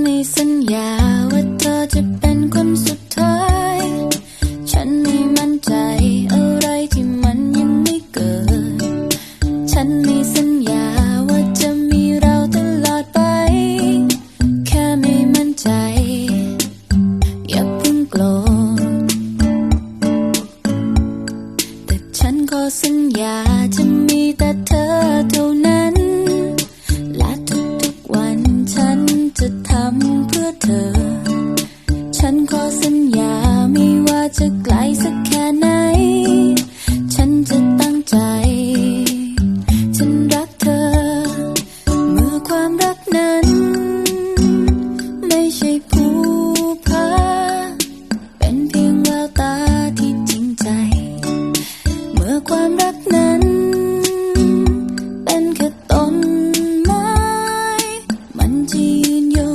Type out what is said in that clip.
ไม่สัญญาว่าเธอจะเป็นคนสุดท้าย ฉันไม่มั่นใจอะไรที่มันยังไม่เกิด ฉันไม่สัญญาว่าจะมีเราตลอดไป แค่ไม่มั่นใจ อย่าเพิ่งโกรธแต่ฉันขอสัญญาจะมี จะทำเพื่อเธอ ฉันขอสัญญาไม่ว่าจะไกลสักแค่ไหน ฉันจะตั้งใจ ฉันรักเธอ เมื่อความรักนั้น ไม่ใช่ผู้พาเป็นเพียงแววตาที่จริงใจ เมื่อความรักนั้น